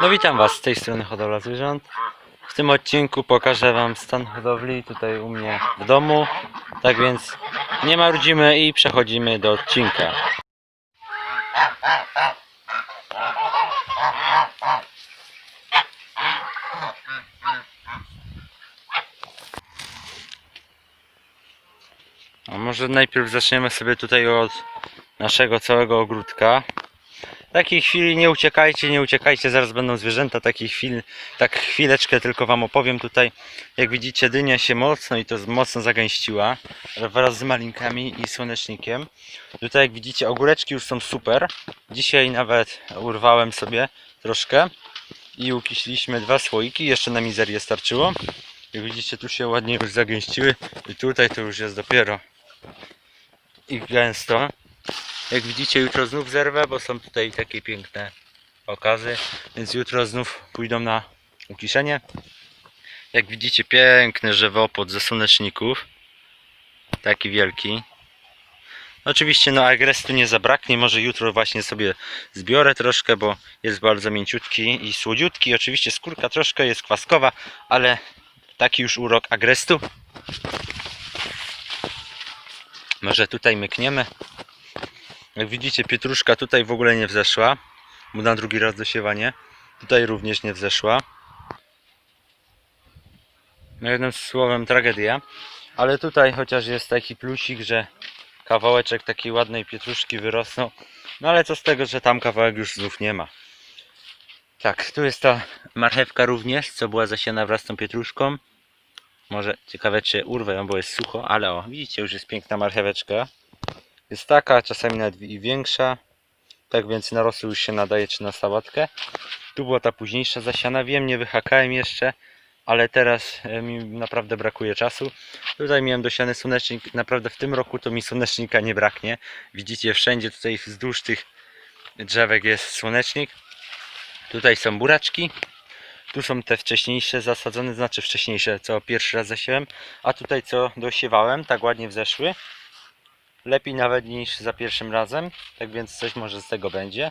No witam Was z tej strony hodowla zwierząt. W tym odcinku pokażę Wam stan hodowli tutaj u mnie w domu. Tak więc nie marudzimy i przechodzimy do odcinka. A może najpierw zaczniemy sobie tutaj od naszego całego ogródka. Takiej chwili nie uciekajcie, nie uciekajcie, zaraz będą zwierzęta, takich chwil, tak chwileczkę tylko wam opowiem tutaj. Jak widzicie dynia się mocno i to mocno zagęściła wraz z malinkami i słonecznikiem. Tutaj jak widzicie ogóreczki już są super. Dzisiaj nawet urwałem sobie troszkę i ukiśliśmy dwa słoiki, jeszcze na mizerię starczyło. Jak widzicie tu się ładnie już zagęściły i tutaj to już jest dopiero i gęsto. Jak widzicie jutro znów zerwę, bo są tutaj takie piękne okazy, więc jutro znów pójdą na ukiszenie. Jak widzicie piękny żywopłot ze słoneczników. Taki wielki. Oczywiście no agrestu nie zabraknie, może jutro właśnie sobie zbiorę troszkę, bo jest bardzo mięciutki i słodziutki. Oczywiście skórka troszkę jest kwaskowa, ale taki już urok agrestu. Może tutaj mykniemy. Jak widzicie, pietruszka tutaj w ogóle nie wzeszła. Bo na drugi raz dosiewanie. Tutaj również nie wzeszła. No jednym słowem tragedia. Ale tutaj chociaż jest taki plusik, że kawałeczek takiej ładnej pietruszki wyrosnął. No ale co z tego, że tam kawałek już znów nie ma. Tak, tu jest ta marchewka również, co była zasiana wraz z tą pietruszką. Może ciekawe czy urwę ją, bo jest sucho, ale o, widzicie, już jest piękna marcheweczka. Jest taka, czasami nawet i większa. Tak więc na rosół już się nadaje czy na sałatkę. Tu była ta późniejsza zasiana. Wiem, nie wyhakałem jeszcze, ale teraz e, mi naprawdę brakuje czasu. Tutaj miałem dosiany słonecznik. Naprawdę w tym roku to mi słonecznika nie braknie. Widzicie, wszędzie tutaj wzdłuż tych drzewek jest słonecznik. Tutaj są buraczki. Tu są te wcześniejsze zasadzone, znaczy wcześniejsze, co pierwszy raz zasiałem. A tutaj co dosiewałem, tak ładnie wzeszły lepiej nawet niż za pierwszym razem, tak więc coś może z tego będzie.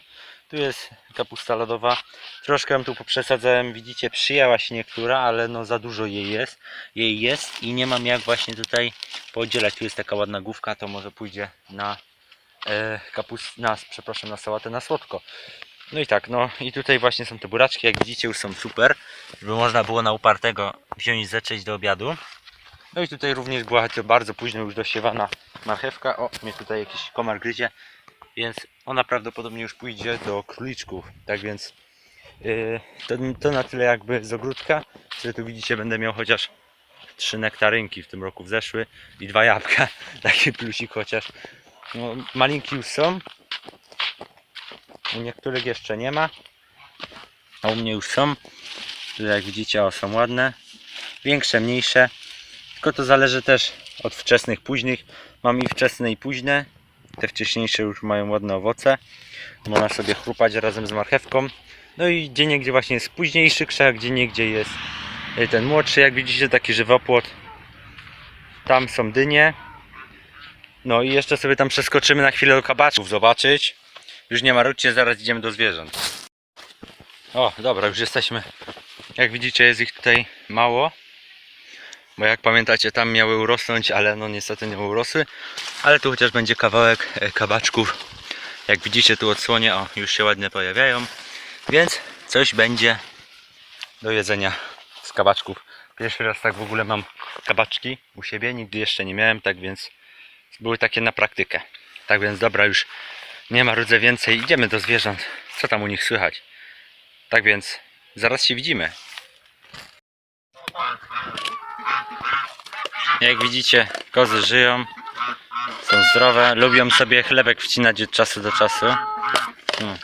Tu jest kapusta lodowa, troszkę ją tu poprzesadzałem, widzicie przyjęła się niektóra, ale no za dużo jej jest, jej jest i nie mam jak właśnie tutaj podzielać. Tu jest taka ładna główka, to może pójdzie na e, kapust, na, przepraszam, na sałatę na słodko. No i tak, no i tutaj właśnie są te buraczki, jak widzicie już są super, żeby można było na upartego wziąć i do obiadu. No i tutaj również była bardzo późno już dosiewana marchewka. O, mnie tutaj jakiś komar gryzie, więc ona prawdopodobnie już pójdzie do króliczków. Tak więc yy, to, to na tyle jakby z ogródka. Czyli tu widzicie, będę miał chociaż trzy nektarynki w tym roku wzeszły i dwa jabłka. Taki plusik chociaż. No, malinki już są. U niektórych jeszcze nie ma. A u mnie już są. Tu jak widzicie, o, są ładne. Większe, mniejsze. Tylko to zależy też od wczesnych, późnych. Mam i wczesne i późne. Te wcześniejsze już mają ładne owoce. Można sobie chrupać razem z marchewką. No i gdzie niegdzie właśnie jest późniejszy krzak, gdzie niegdzie jest y, ten młodszy. Jak widzicie taki żywopłot. Tam są dynie. No i jeszcze sobie tam przeskoczymy na chwilę do kabaczków zobaczyć. Już nie marudźcie, zaraz idziemy do zwierząt. O, dobra, już jesteśmy. Jak widzicie jest ich tutaj mało. Bo jak pamiętacie, tam miały urosnąć, ale no niestety nie urosły. Ale tu chociaż będzie kawałek e, kabaczków. Jak widzicie tu odsłonie, o już się ładnie pojawiają. Więc coś będzie do jedzenia z kabaczków. Pierwszy raz tak w ogóle mam kabaczki u siebie, nigdy jeszcze nie miałem, tak więc były takie na praktykę. Tak więc dobra, już nie ma rudzę więcej, idziemy do zwierząt. Co tam u nich słychać? Tak więc zaraz się widzimy. Jak widzicie, kozy żyją, są zdrowe, lubią sobie chlebek wcinać od czasu do czasu. Hmm.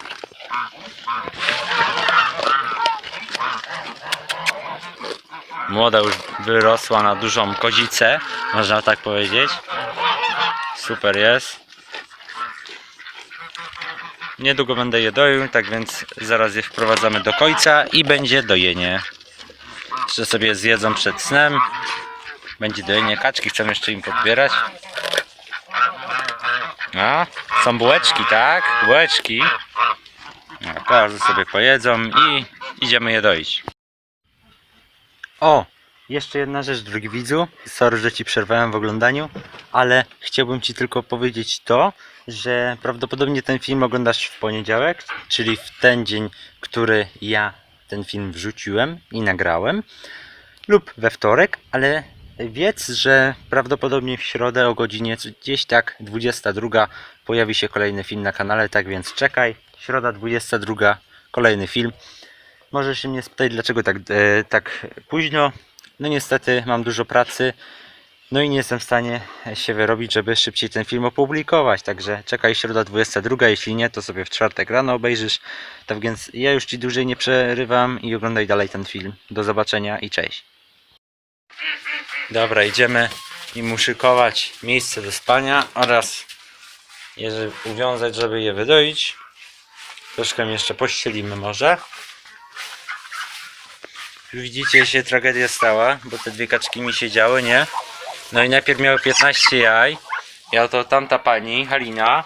Młoda już wyrosła na dużą kozicę, można tak powiedzieć. Super jest. Niedługo będę je doił, tak więc zaraz je wprowadzamy do końca i będzie dojenie. Jeszcze sobie zjedzą przed snem. Będzie dojenie kaczki, chcę jeszcze im podbierać. A, są bułeczki, tak? Bułeczki. No, każdy sobie pojedzą i idziemy je doić. O! Jeszcze jedna rzecz, drogi widzu. Sorry, że ci przerwałem w oglądaniu, ale chciałbym ci tylko powiedzieć to, że prawdopodobnie ten film oglądasz w poniedziałek, czyli w ten dzień, który ja ten film wrzuciłem i nagrałem, lub we wtorek, ale wiedz, że prawdopodobnie w środę o godzinie gdzieś tak 22 pojawi się kolejny film na kanale, tak więc czekaj. Środa 22, kolejny film. Możesz się mnie spytać, dlaczego tak, e, tak późno. No niestety mam dużo pracy. No i nie jestem w stanie się wyrobić, żeby szybciej ten film opublikować. Także czekaj środa 22, jeśli nie, to sobie w czwartek rano obejrzysz. Tak więc ja już Ci dłużej nie przerywam i oglądaj dalej ten film. Do zobaczenia i cześć. Dobra, idziemy im uszykować miejsce do spania oraz je uwiązać, żeby je wydoić. Troszkę jeszcze pościelimy może. Widzicie, się tragedia stała, bo te dwie kaczki mi siedziały, nie? No i najpierw miały 15 jaj. Ja to tamta pani, Halina,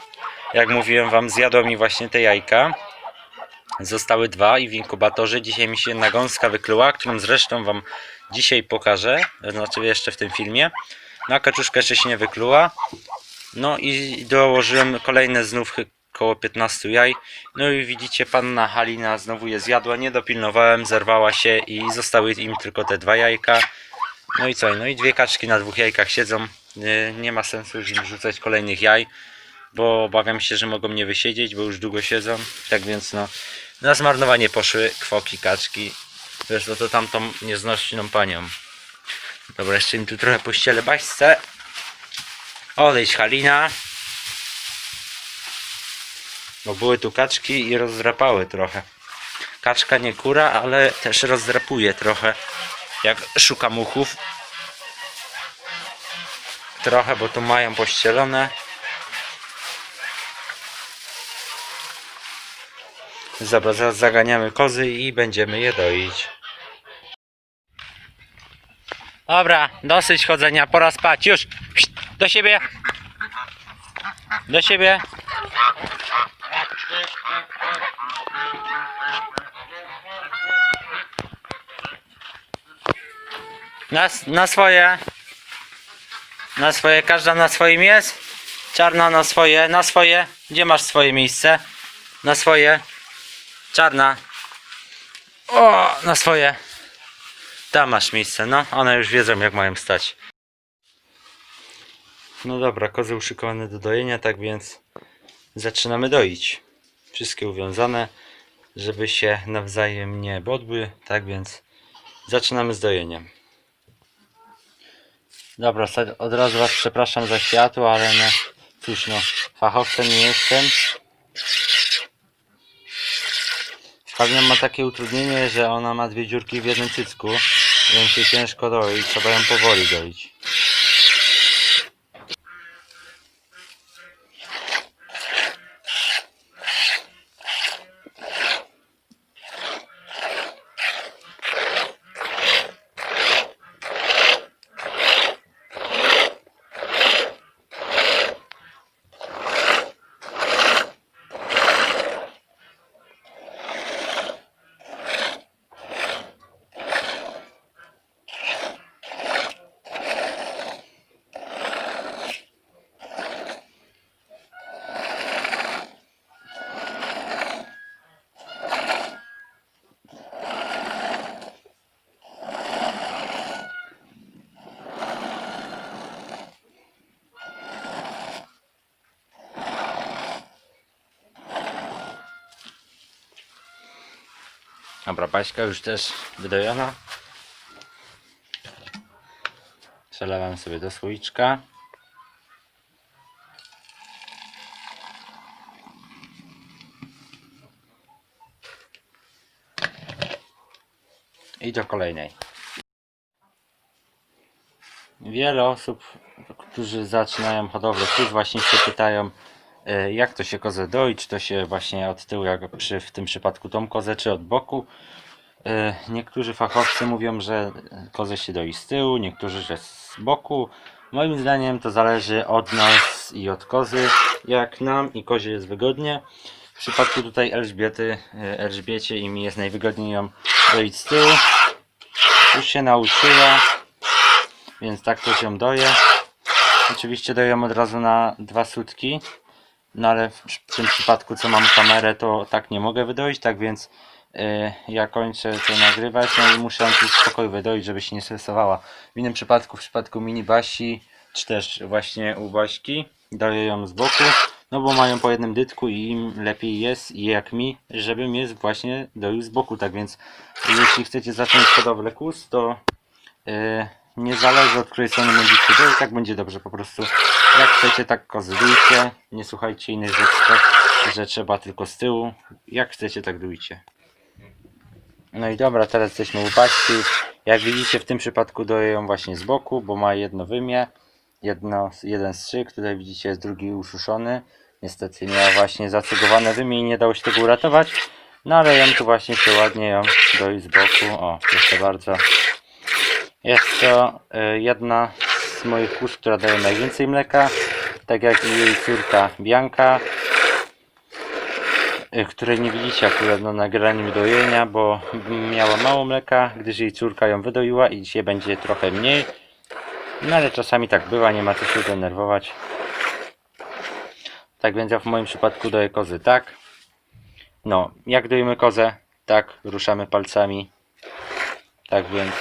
jak mówiłem wam, zjadła mi właśnie te jajka. Zostały dwa i w inkubatorze dzisiaj mi się jedna gąska wykluła, którą zresztą wam dzisiaj pokażę, znaczy jeszcze w tym filmie. No a kaczuszka jeszcze się nie wykluła. No i dołożyłem kolejne znów koło 15 jaj. No i widzicie, panna Halina znowu je zjadła, nie dopilnowałem, zerwała się i zostały im tylko te dwa jajka. No i co? No i dwie kaczki na dwóch jajkach siedzą. Nie, ma sensu już im rzucać kolejnych jaj, bo obawiam się, że mogą mnie wysiedzieć, bo już długo siedzą. Tak więc no, na zmarnowanie poszły kwoki, kaczki. Wiesz, no to tamtą nieznośną panią. Dobra, jeszcze im tu trochę pościelę baśce. Odejdź Halina. Bo były tu kaczki i rozdrapały trochę. Kaczka nie kura, ale też rozdrapuje trochę. Jak szuka muchów. Trochę, bo tu mają pościelone. Dobra, zaraz zaganiamy kozy i będziemy je doić. Dobra, dosyć chodzenia, pora spać. Już! Do siebie! Do siebie! Na, na swoje. Na swoje, każda na swoim jest. Czarna na swoje, na swoje. Gdzie masz swoje miejsce? Na swoje. Czarna. O, na swoje. Tam masz miejsce, no. One już wiedzą jak mają stać. No dobra, kozy uszykowane do dojenia, tak więc zaczynamy doić. Wszystkie uwiązane, żeby się nawzajem nie bodły, tak więc zaczynamy z dojeniem. Dobra, od razu Was przepraszam za światło, ale no cóż no, fachowcem nie jestem. Spagna ma takie utrudnienie, że ona ma dwie dziurki w jednym cycku, więc się ciężko doi, trzeba ją powoli doić. Dobra, paśka już też wydojona. Przelewam sobie do słoiczka. I do kolejnej. Wiele osób, którzy zaczynają hodowlę kóz właśnie się pytają jak to się kozę czy to się właśnie od tyłu jak przy, w tym przypadku tą kozę, czy od boku. E, Niektórzy fachowcy mówią, że kozę się doi z tyłu, niektórzy, że z boku. Moim zdaniem to zależy od nas i od kozy, jak nam i kozie jest wygodnie. W przypadku tutaj Elżbiety, e, Elżbiecie i mi jest najwygodniej ją doić z tyłu. Już się nauczyła, więc tak też ją doję. Oczywiście doję od razu na dwa sutki. No ale w, tym przypadku co mam kamerę to tak nie mogę wydoić, tak więc e, ja kończę to nagrywać no i muszę ją tu spokoju wydoić, żeby się nie stresowała. W innym przypadku, w przypadku mini Basi, czy też właśnie u Baśki, daję ją z boku, no bo mają po jednym dytku i im lepiej jest jak mi, żebym je właśnie doił z boku, tak więc jeśli chcecie zacząć hodowlę kus, to e, nie zależy od której strony będziecie doić, tak będzie dobrze po prostu. Jak chcecie, tak kozy dujcie, nie słuchajcie innych rzeczy, że trzeba tylko z tyłu. Jak chcecie, tak dujcie. No i dobra, teraz jesteśmy u Baśki. Jak widzicie, w tym przypadku doję ją właśnie z boku, bo ma jedno wymie, jedno, jeden strzyk. Tutaj widzicie, jest drugi uszuszony. Niestety miała właśnie zacygowane wymie i nie dało się tego uratować. No ale ją tu właśnie się ładnie ją doi z boku. O, proszę bardzo. Jest to y, jedna z moich kóz, która daje najwięcej mleka. Tak jak i jej córka Bianka y, której nie widzicie akurat na nagraniu dojenia, bo miała mało mleka, gdyż jej córka ją wydoiła i dzisiaj będzie trochę mniej. No ale czasami tak bywa, nie ma co się denerwować. Tak więc ja w moim przypadku doję kozy tak. No, jak dojemy kozę, tak ruszamy palcami. Tak więc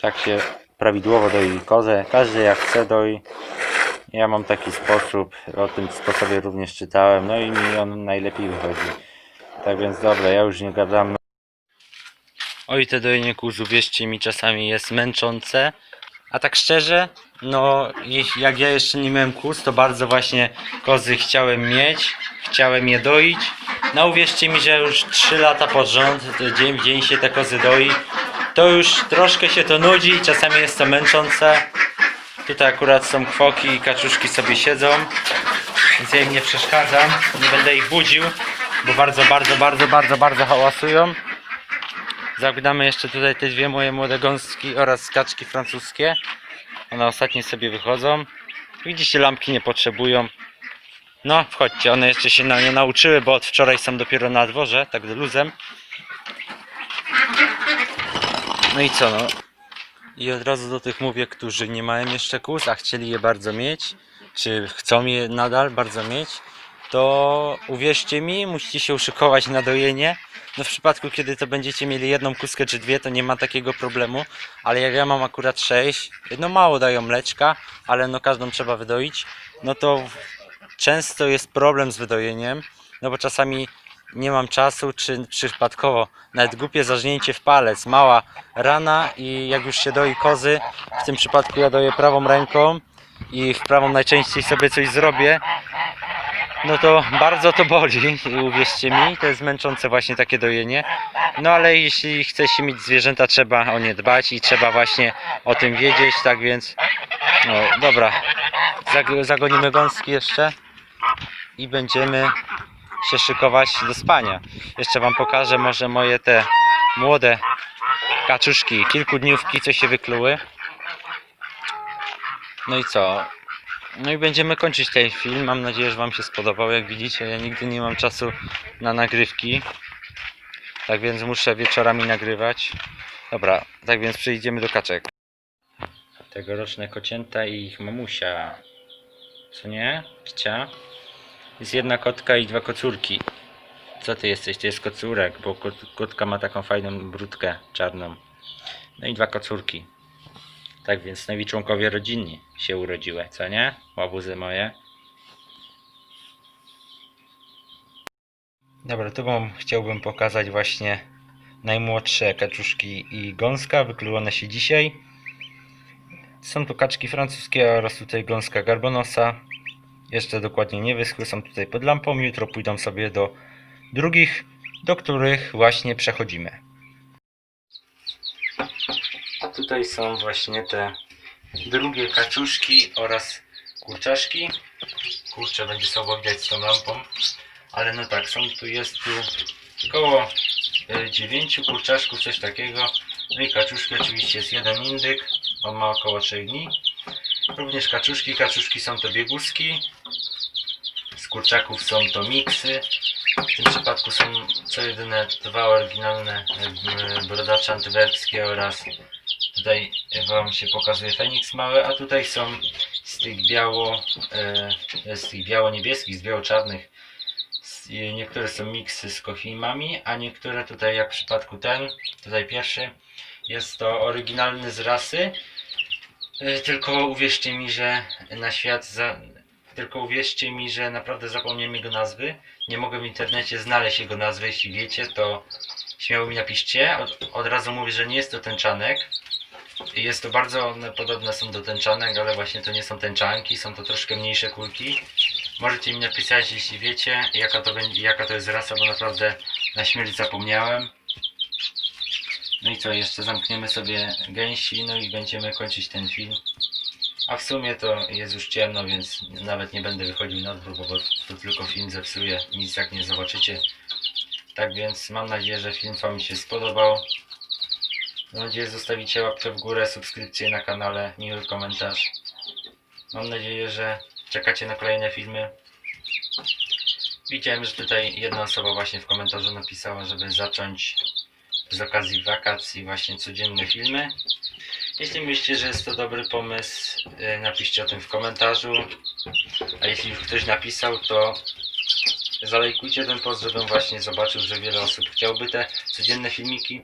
tak się prawidłowo doi kozę. Każdy jak chce doi. Ja mam taki sposób, o tym sposobie również czytałem, no i mi on najlepiej wychodzi. Tak więc dobra, ja już nie gadam. Oj, te dojenie kurzu, wierzcie mi, czasami jest męczące. A tak szczerze, no jak ja jeszcze nie miałem kóz, to bardzo właśnie kozy chciałem mieć, chciałem je doić. No uwierzcie mi, że już 3 lata pod rząd, dzień w dzień się te kozy doi. To już troszkę się to nudzi czasami jest to męczące. Tutaj akurat są kwoki i kaczuszki sobie siedzą, więc ja im nie przeszkadzam, nie będę ich budził, bo bardzo, bardzo, bardzo, bardzo, bardzo hałasują. Zagnamy jeszcze tutaj te dwie moje młode gąski oraz kaczki francuskie. One ostatnio sobie wychodzą. Widzicie, lampki nie potrzebują. No, wchodźcie, one jeszcze się na nie nauczyły, bo od wczoraj są dopiero na dworze, tak luzem. No i co no? I od razu do tych mówię, którzy nie mają jeszcze kóz, a chcieli je bardzo mieć, czy chcą je nadal bardzo mieć, to uwierzcie mi, musicie się uszykować na dojenie. No w przypadku, kiedy to będziecie mieli jedną kuskę czy dwie, to nie ma takiego problemu, ale jak ja mam akurat sześć, no mało dają mleczka, ale no każdą trzeba wydoić, no to często jest problem z wydojeniem, no bo czasami nie mam czasu, czy przypadkowo. Nawet głupie zażnięcie w palec, mała rana i jak już się doi kozy, w tym przypadku ja doję prawą ręką i w prawą najczęściej sobie coś zrobię, no to bardzo to boli, uwierzcie mi, to jest męczące właśnie takie dojenie. No ale jeśli chce się mieć zwierzęta, trzeba o nie dbać i trzeba właśnie o tym wiedzieć, tak więc no dobra, Zag- zagonimy gąski jeszcze i będziemy się szykować do spania. Jeszcze wam pokażę może moje te młode kaczuszki, kilkudniówki, co się wykluły. No i co? No i będziemy kończyć ten film. Mam nadzieję, że Wam się spodobał. Jak widzicie, ja nigdy nie mam czasu na nagrywki. Tak więc muszę wieczorami nagrywać. Dobra, tak więc przejdziemy do kaczek. Tegoroczne kocięta i ich mamusia. Co nie? Kicia? Jest jedna kotka i dwa kocurki. Co ty jesteś? To jest kocurek, bo kot, kotka ma taką fajną brudkę czarną. No i dwa kocurki. Tak więc nowi członkowie rodziny się urodziły, co nie? Łabuzy moje. Dobra, tu wam chciałbym pokazać właśnie najmłodsze kaczuszki i gąska, wykluone się dzisiaj. Są tu kaczki francuskie oraz tutaj gąska garbonosa. Jeszcze dokładnie nie wyschły, są tutaj pod lampą. Jutro pójdą sobie do drugich, do których właśnie przechodzimy. Tutaj są właśnie te drugie kaczuszki oraz kurczaszki. Kurczę będzie słabo widać z tą lampą. Ale no tak, są tu, jest tu około 9 kurczaszków, coś takiego. No i kaczuszki oczywiście jest jeden indyk, on ma około 3 dni. Również kaczuszki, kaczuszki są to bieguski. Kurczaków są to miksy. W tym przypadku są co jedyne dwa oryginalne e, brodacze antywerskie oraz tutaj Wam się pokazuje Feniks mały, a tutaj są z tych biało, e, z tych biało-niebieskich, z biało-czarnych. e, Niektóre są miksy z kochimami, a niektóre tutaj jak w przypadku ten, tutaj pierwszy, jest to oryginalny z rasy. Tylko uwierzcie mi, że na świat za... Tylko uwierzcie mi, że naprawdę zapomniałem jego nazwy. Nie mogę w internecie znaleźć jego nazwy. Jeśli wiecie, to śmiało mi napiszcie. Od, od razu mówię, że nie jest to tęczanek. Jest to bardzo one podobne są do tęczanek, ale właśnie to nie są tęczanki, są to troszkę mniejsze kulki. Możecie mi napisać, jeśli wiecie, jaka to, będzie, jaka to jest rasa, bo naprawdę na śmierć zapomniałem. No i co, jeszcze zamkniemy sobie gęsi, no i będziemy kończyć ten film. A w sumie to jest już ciemno, więc nawet nie będę wychodził na dwór, bo to tylko film zepsuje, nic jak nie zobaczycie. Tak więc mam nadzieję, że film Wam się spodobał. Mam nadzieję, że zostawicie łapkę w górę, subskrypcję na kanale, miły komentarz. Mam nadzieję, że czekacie na kolejne filmy. Widziałem, że tutaj jedna osoba właśnie w komentarzu napisała, żeby zacząć z okazji wakacji właśnie codzienne filmy. Jeśli myślicie, że jest to dobry pomysł, y, napiszcie o tym w komentarzu. A jeśli już ktoś napisał, to zalajkujcie ten post, żebym właśnie zobaczył, że wiele osób chciałby te codzienne filmiki.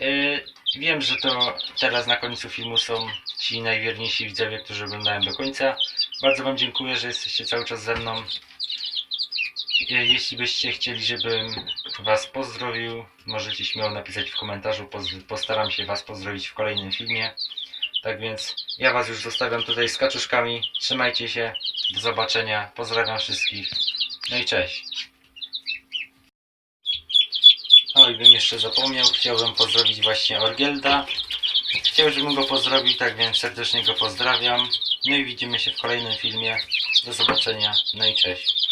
Y, Wiem, że to teraz na końcu filmu są ci najwierniejsi widzowie, którzy oglądają do końca. Bardzo Wam dziękuję, że jesteście cały czas ze mną. Je- Jeśli byście chcieli, żebym Was pozdrowił, możecie śmiało napisać w komentarzu. Postaram się Was pozdrowić w kolejnym filmie. Tak więc ja Was już zostawiam tutaj z kaczuszkami. Trzymajcie się. Do zobaczenia. Pozdrawiam wszystkich. No i cześć. O i bym jeszcze zapomniał. Chciałbym pozdrowić właśnie Orgielda. Chciał, żebym go pozdrowił, tak więc serdecznie go pozdrawiam. No i widzimy się w kolejnym filmie. Do zobaczenia. No i cześć.